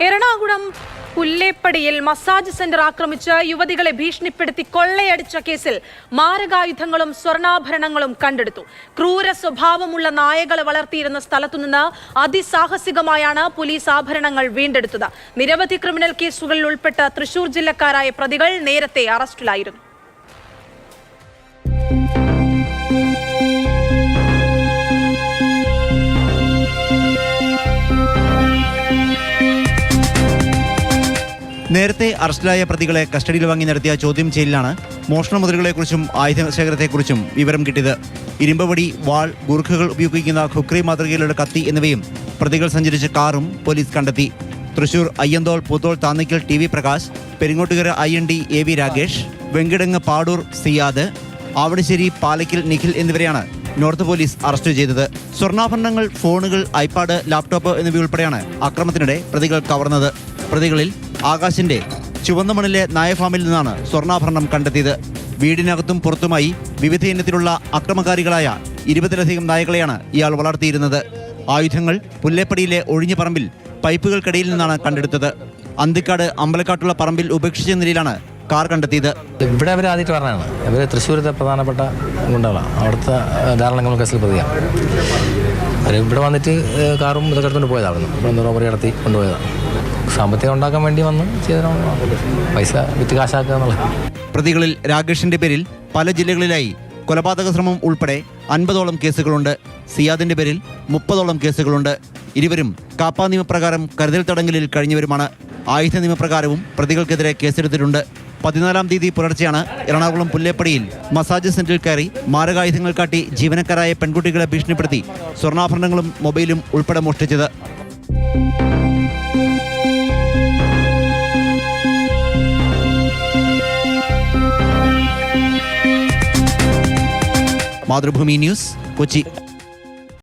Ernakulam പുല്ലേപ്പടിയിൽ massage centre ആക്രമിച്ച് യുവതികളെ ഭീഷണിപ്പെടുത്തി കൊള്ളയടിച്ച കേസിൽ മാരകായുധങ്ങളും സ്വർണാഭരണങ്ങളും കണ്ടെടുത്തു. ക്രൂര സ്വഭാവമുള്ള നായകളെ വളർത്തിയിരുന്ന സ്ഥലത്തുനിന്ന് അതിസാഹസികമായാണ് പോലീസ് ആഭരണങ്ങൾ വീണ്ടെടുത്തത്. നിരവധി ക്രിമിനൽ കേസുകളിൽ ഉൾപ്പെട്ട തൃശൂർ ജില്ലക്കാരായ പ്രതികൾ നേരത്തെ അറസ്റ്റിലായിരുന്നു. നേരത്തെ അറസ്റ്റിലായ പ്രതികളെ കസ്റ്റഡിയിൽ വാങ്ങി നടത്തിയ ചോദ്യം ചെയ്യലിലാണ് മോഷണ മുതലുകളെക്കുറിച്ചും ആയുധ ശേഖരത്തെക്കുറിച്ചും വിവരം കിട്ടിയത്. ഇരുമ്പവടി വാൾ ഗുർഖകൾ ഉപയോഗിക്കുന്ന ഖുക്രി മാതൃകയിലുള്ള കത്തി എന്നിവയും പ്രതികൾ സഞ്ചരിച്ച കാറും പോലീസ് കണ്ടെത്തി. Thrissur Ayyanthole Puthole Thannikkal T V Prakash Peringottukara I N D A V Rakesh Venkitangu Padoor Siyad Avadisseri പാലക്കിൽ Nikhil എന്നിവരെയാണ് നോർത്ത് പോലീസ് അറസ്റ്റ് ചെയ്തത്. സ്വർണാഭരണങ്ങൾ ഫോണുകൾ ഐപാഡ് ലാപ്ടോപ്പ് എന്നിവയുൾപ്പെടെയാണ് അക്രമത്തിനിടെ പ്രതികൾ കവർന്നത്. പ്രതികളിൽ ആകാശിന്റെ ചുവന്ന മണിലെ നായഫാമിൽ നിന്നാണ് സ്വർണാഭരണം കണ്ടെത്തിയത്. വീടിനകത്തും പുറത്തുമായി വിവിധ ഇനത്തിലുള്ള അക്രമകാരികളായ ഇരുപതിലധികം നായകളെയാണ് ഇയാൾ വളർത്തിയിരുന്നത്. ആയുധങ്ങൾ പുല്ലേപ്പടിയിലെ ഒഴിഞ്ഞ പറമ്പിൽ പൈപ്പുകൾക്കിടയിൽ നിന്നാണ് കണ്ടെടുത്തത്. അന്തിക്കാട് അമ്പലക്കാട്ടുള്ള പറമ്പിൽ ഉപേക്ഷിച്ച നിലയിലാണ് കാർ കണ്ടെത്തിയത്. ഇവിടെ അവർ ആദ്യമായിട്ട് പറഞ്ഞതാണ് ഇവർ തൃശ്ശൂരത്തെ പ്രധാനപ്പെട്ട ഗുണ്ടകളാണ്. അവിടുത്തെ ധാരാളം കേസിൽ പ്രതിയാണ്. അവർ ഇവിടെ വന്നിട്ട് കാറും ഇതൊക്കെ എടുത്തുകൊണ്ട് പോയതാണ് ഇവിടെ റോബറി നടത്തി കൊണ്ടുപോയതാണ് സാമ്പത്തികം ഉണ്ടാക്കാൻ വേണ്ടി വന്ന്. പൈസ വിറ്റ് കാശാക്കുക പ്രതികളിൽ രാകേഷിന്റെ പേരിൽ പല ജില്ലകളിലായി കൊലപാതക ശ്രമം ഉൾപ്പെടെ അൻപതോളം കേസുകളുണ്ട്. സിയാദിന്റെ പേരിൽ മുപ്പതോളം കേസുകളുണ്ട്. ഇരുവരും കാപ്പാ നിയമപ്രകാരം കരുതൽ തടങ്കലിൽ കഴിഞ്ഞവരുമാണ്. ആയുധ നിയമപ്രകാരവും പ്രതികൾക്കെതിരെ കേസെടുത്തിട്ടുണ്ട്. പതിനാലാം തീയതി പുലർച്ചെയാണ് എറണാകുളം പുല്ലേപ്പടിയിൽ മസാജ് സെന്ററിൽ കയറി മാരകായുധങ്ങൾ കാട്ടി ജീവനക്കാരായ പെൺകുട്ടികളെ ഭീഷണിപ്പെടുത്തി സ്വർണാഭരണങ്ങളും മൊബൈലും ഉൾപ്പെടെ മോഷ്ടിച്ചത്. मातृभूमि न्यूज़ कोची